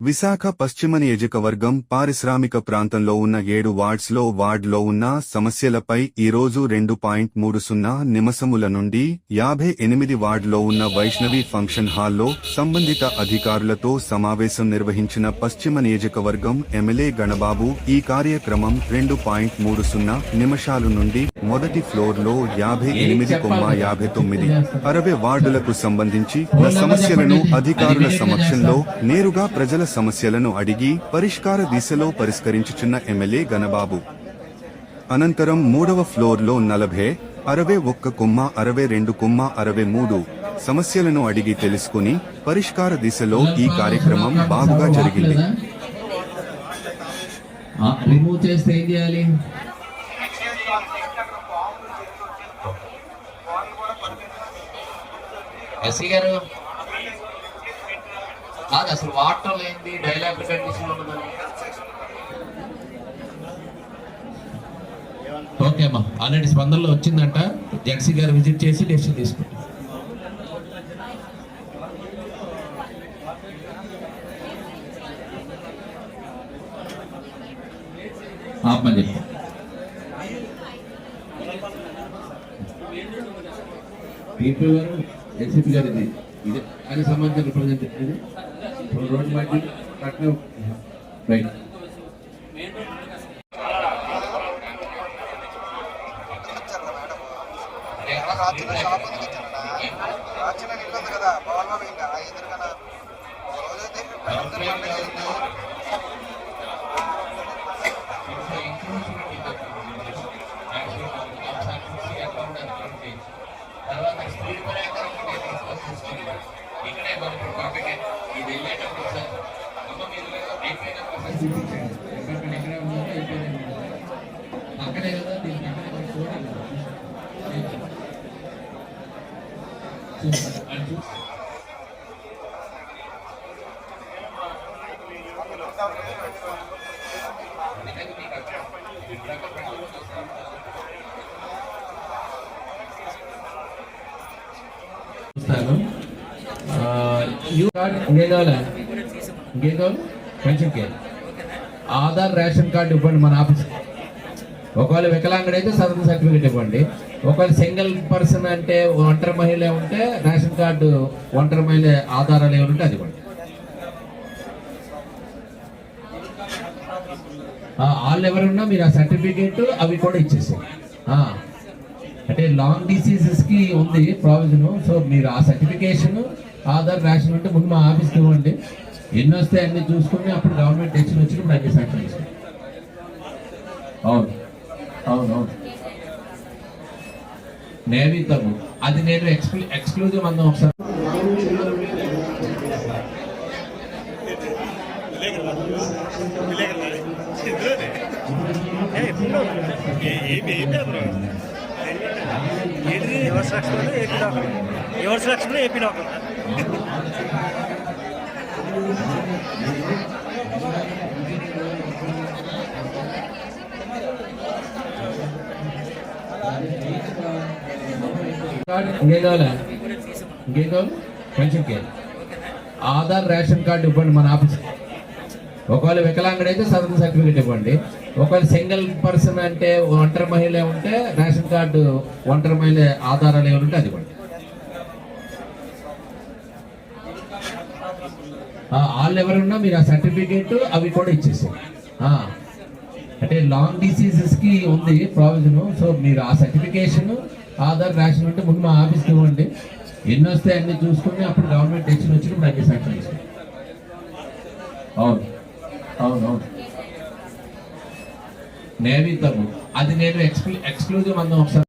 విశాఖ పశ్చిమ నియోజకవర్గం పారిశ్రామిక ప్రాంతంలో ఉన్న ఏడు వార్డ్స్లో వార్డులో ఉన్న సమస్యలపై ఈరోజు రెండు పాయింట్ మూడు సున్నా నిమసముల నుండి యాభై ఎనిమిది వార్డులో ఉన్న వైష్ణవి ఫంక్షన్ హాల్లో సంబంధిత అధికారులతో సమావేశం నిర్వహించిన పశ్చిమ నియోజకవర్గం ఎమ్మెల్యే గణబాబు ఈ కార్యక్రమం రెండు పాయింట్ మూడు సున్నా నిమిషాలు నుండి మొదటి ఫ్లోర్లో యాభై ఎనిమిది కొమ్మ యాభై తొమ్మిది అరవై వార్డులకు సంబంధించి సమస్యలను అధికారుల సమక్షంలో నేరుగా ప్రజల సమస్యలను అడిగి పరిష్కార దిశలో పరిష్కరించుచున్న ఎమ్మెల్యే గణబాబు అనంతరం మూడవ ఫ్లోర్లో నలభై అరవై ఒక్క కొమ్మ అరవై రెండు కొమ్మ అరవై మూడు సమస్యలను అడిగి తెలుసుకుని పరిష్కార దిశలో ఈ కార్యక్రమం బాగుగా జరిగింది. రిమూవ్ చేస్తే ఏం చేయాలి? ఎస్సీ గారు. కాదు అసలు వాటర్ ఏంటి? డైలాగ్ కండిషన్ ఓకే అమ్మా ఆల్రెడీ స్పందనలో వచ్చిందంట. జెడ్సీ గారు విజిట్ చేసి డెసిషన్ తీసుకుంటాం చెప్పు. పీపీ గారు ఎస్సీపీ గారు ఇది. ఇది ఆయన సంబంధించిన రిప్రజెంటేటివ్ ఇది ఇప్పుడు రోడ్డు రైట్. రాత్రి షాప్ ఉంది కదా రాత్రి ఇల్లు ఉంది కదా రోజైతే అందరూ పండుగ అయింది తర్వాత ఇక్కడే మనకు ఇది వెళ్ళేటప్పుడు సార్ అమ్మ మీరు అయిపోయినప్పుడు సార్ చూపించండి ఎక్కడ ఎక్కడ ఉందో అయిపోయింది కదా దీనికి అక్కడే చూడండి చూడండి. అది చూసి చూస్తాను ఆ, యూ కార్డ్ ఇంకేం ఇంకేం కావాలి? Pension care Aadhaar ration card ఇవ్వండి మన ఆఫీస్ ఒకవేళ వికలాంగుడు అయితే సదరన్ సర్టిఫికేట్ ఇవ్వండి. ఒకవేళ సింగిల్ పర్సన్ అంటే ఒంటరి మహిళ ఉంటే రేషన్ కార్డు ఒంటరి మహిళ ఆధారాలు ఏమైనా ఉంటే అది ఇవ్వండి. వాళ్ళు ఎవరున్నా మీరు ఆ సర్టిఫికేట్ అవి కూడా ఇచ్చేసాయి అంటే లాంగ్ డిసీజెస్కి ఉంది ప్రావిజన్ సో మీరు ఆ సర్టిఫికేషన్ ఆధార్ రేషన్ ఉంటే ముందు మా ఆఫీస్కి ఇవ్వండి ఎన్ని వస్తే అన్ని చూసుకుని అప్పుడు గవర్నమెంట్ టెక్షన్ వచ్చినప్పుడు అన్ని శాంక్షన్ చేస్తాం అవును అవును అవును నేవీ తగ్గు అది నేను ఎక్స్క్లూ ఎక్స్క్లూజివ్ అందం ఒకసారి రివర్స్ లక్షణంలో ఏపీ డాక్టర్. రివర్స్ లక్షణంలో ఏపీ డాక్టర్. ఇంకేం కావాలి కొంచెం ఆధార్ రేషన్ కార్డు ఇవ్వండి మన ఆఫీస్ ఒకవేళ వికలాంగుడు అయితే సదరన్ సర్టిఫికేట్ ఇవ్వండి. ఒకవేళ సింగిల్ పర్సన్ అంటే ఒంటరి మహిళ ఉంటే రేషన్ కార్డు ఒంటరి మహిళ ఆధారాలు ఏమైనా ఉంటే అది ఇవ్వండి. వాళ్ళు ఎవరున్నా మీరు ఆ సర్టిఫికేట్ అవి కూడా ఇచ్చేసారు అంటే లాంగ్ డిసీజెస్కి ఉంది ప్రావిజన్ సో మీరు ఆ సర్టిఫికేషన్ ఆధార్ రేషన్ ఉంటే ముందు మా ఆఫీస్కి ఇవ్వండి. ఎన్ని వస్తే అన్ని చూసుకుని అప్పుడు గవర్నమెంట్ టెన్షన్ వచ్చినప్పుడు అన్ని సర్టిఫికేషన్ అవును. అవునవును. అవును నేవీ అది నేను ఎక్స్క్లూ ఎక్స్క్లూజివ్ అందం ఒకసారి